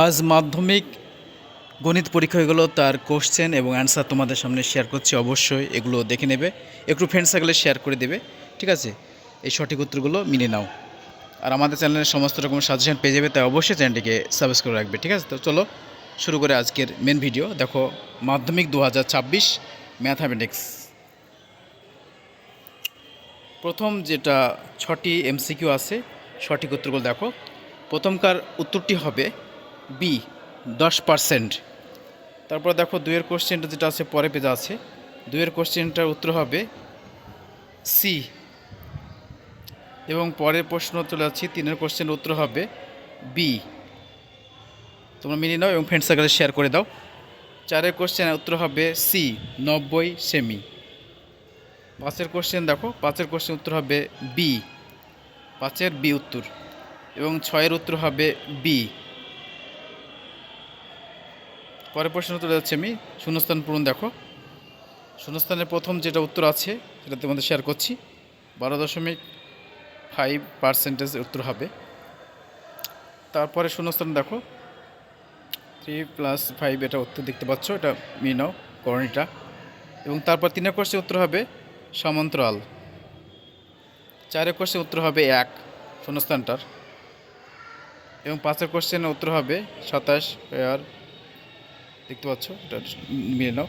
আজ মাধ্যমিক গণিত পরীক্ষা হয়ে গেলো তার কোশ্চেন এবং অ্যান্সার তোমাদের সামনে শেয়ার করছি। অবশ্যই এগুলো দেখে নেবে। একটু ফ্রেন্ড সার্কেলে শেয়ার করে দেবে। ঠিক আছে? এই সঠিক উত্তরগুলো মিলে নাও। আর আমাদের চ্যানেলের সমস্ত রকম সাজেশন পেয়ে যাবে, তাই অবশ্যই চ্যানেলটিকে সাবস্ক্রাইব করে রাখবে। ঠিক আছে? তো চলো শুরু করে আজকের মেন ভিডিও দেখো, মাধ্যমিক দু হাজার ছাব্বিশ ম্যাথামেটিক্স প্রথম যেটা ছটি এমসিকিউ আছে, সঠিক উত্তরগুলো দেখো। প্রথমকার উত্তরটি হবে বি, দশ পার্সেন্ট তারপর দেখো দুইয়ের কোশ্চেনটা যেটা আছে, পরে পেজে আছে দুইয়ের কোশ্চেনটার উত্তর হবে সি এবং পরের প্রশ্ন চলে যাচ্ছি, তিনের কোশ্চেনের উত্তর হবে বি তোমরা মিলিয়ে নাও এবং ফ্রেন্ড সার্কেলে শেয়ার করে দাও। চারের কোশ্চেনের উত্তর হবে সি নব্বই সেমি। পাঁচের কোশ্চেন দেখো, পাঁচের কোশ্চেন উত্তর হবে বি পাঁচের বি উত্তর। এবং ছয়ের উত্তর হবে বি পরের প্রশ্ন উত্তর যাচ্ছে আমি। শূন্যস্থান পূরণ দেখো। শূন্যস্থানের প্রথম যেটা উত্তর আছে, সেটা তোমাদের শেয়ার করছি। বারো দশমিক ফাইভ পার্সেন্টেজ উত্তর হবে। তারপরে শূন্যস্থান দেখো। থ্রি প্লাস ফাইভ এটা উত্তর দেখতে পাচ্ছ, এটা মিনাও করণীটা। এবং তারপর তিনের কোর্সের উত্তর হবে সমান্তরাল। চারের কোশ্চেন উত্তর হবে এক শূন্যস্থানটার। এবং পাঁচের কোশ্চেনের উত্তর হবে সাতাশ আর দেখতে পাচ্ছ, এটা মিলে নাও।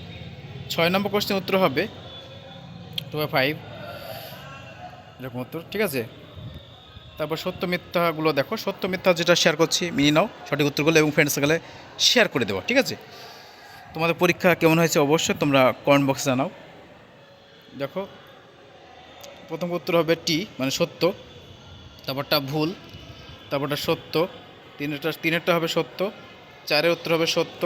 ছয় নম্বর কোশ্চেন উত্তর হবে টু বাই ফাইভ এরকম উত্তর, ঠিক আছে? তারপর সত্য মিথ্যাগুলো দেখো। সত্য মিথ্যা যেটা শেয়ার করছি মিনি নাও সঠিক উত্তরগুলো এবং ফ্রেন্ডস গেলে শেয়ার করে দেবো, ঠিক আছে? তোমাদের পরীক্ষা কেমন হয়েছে অবশ্যই তোমরা কমেন্ট বক্সে জানাও। দেখো, প্রথম উত্তর হবে টি মানে সত্য। তারপরটা ভুল, তারপরটা সত্য। তিনেরটা তিনেরটা হবে সত্য। চারের উত্তর হবে সত্য।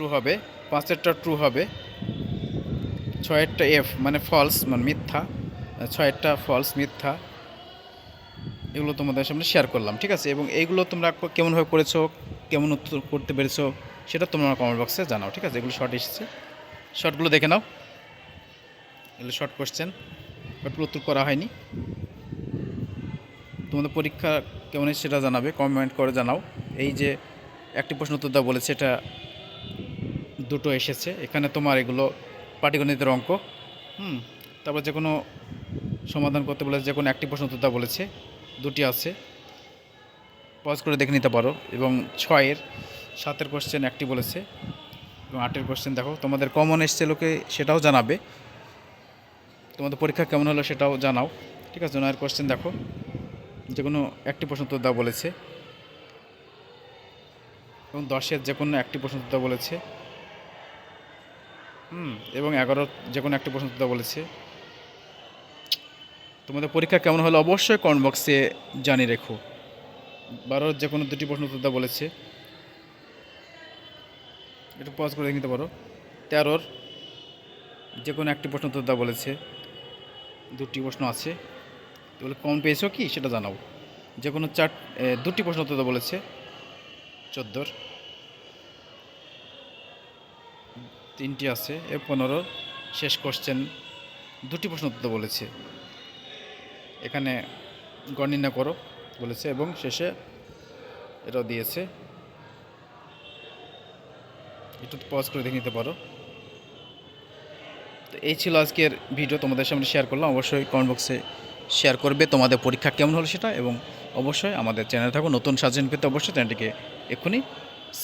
ট্রু হবে, পাঁচেরটা ট্রু হবে, ছয়েরটা এফ মানে ফলস মানে মিথ্যা ছয়েরটা ফলস মিথ্যা, এগুলো তোমাদের সামনে শেয়ার করলাম, ঠিক আছে? এবং এইগুলো তোমরা কেমনভাবে করেছ, কেমন উত্তর করতে পেরেছ, সেটা তোমরা কমেন্ট বক্সে জানাও, ঠিক আছে? এগুলো শর্ট এসেছে। শর্টগুলো দেখে নাও। এগুলো শর্ট কোশ্চেন বাটগুলো উত্তর করা হয়নি। তোমাদের পরীক্ষা কেমন সেটা জানাবে কমেন্ট করে জানাও। এই যে একটি প্রশ্ন উত্তর দেওয়া বলেছে, এটা দুটো এসেছে। এখানে তোমার এগুলো পাটিগণিতের অঙ্ক। হুম, তারপর যে কোনো সমাধান করতে বলেছে যে কোনো একটি প্রশ্ন উত্তর দেওয়া বলেছে। দুটি আছে। পজ করে দেখে নিতে পারো। এবং ছয়ের, সাতের কোশ্চেন একটি বলেছে। এবং আটের কোশ্চেন দেখো। তোমাদের কমন এসছে লোকে সেটাও জানাবে। তোমাদের পরীক্ষা কেমন হলো সেটাও জানাও। ঠিক আছে, নয়ের কোশ্চেন দেখো। যে কোনো একটি প্রশ্ন উত্তর দেওয়া বলেছে। এবং দশের যে কোনো একটি প্রশ্ন উত্তর বলেছে। হুম, এবং এগারো যে কোনো একটি প্রশ্ন বলেছে। তোমাদের পরীক্ষা কেমন হলো? অবশ্যই কমেন্ট বক্সে জানিয়ে রেখো। বারোর যে কোনো দুটি প্রশ্ন উত্তর বলেছে। একটু পজ করে নিতে পারো। তেরোর যে কোনো একটি প্রশ্ন উত্তর বলেছে। দুটি প্রশ্ন আছে। এগুলো কমন পেয়েছ কি? সেটা জানাও। যে কোনো চার দুটি প্রশ্ন উত্তর বলেছে। চোদ্দোর। তিনটি আছে, এ পনেরো, শেষ কোশ্চেন দুটি প্রশ্ন উত্তর বলেছে। এখানে গণনা করো, বলেছে, এবং শেষে এটাও দিয়েছে। একটু পজ করে দেখে নিতে পারো। তো এই ছিল আজকের ভিডিও তোমাদের সামনে শেয়ার করলাম। অবশ্যই কমেন্ট বক্সে শেয়ার করবে তোমাদের পরীক্ষা কেমন হলো সেটা, এবং অবশ্যই আমাদের চ্যানেলে থাকো। নতুন সাজেন পেতে অবশ্যই চ্যানেলটিকে এক্ষুনি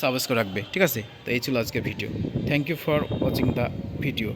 সাবস্ক্রাইব রাখবে, ঠিক আছে? তো এই ছিল আজকের video thank you for watching the video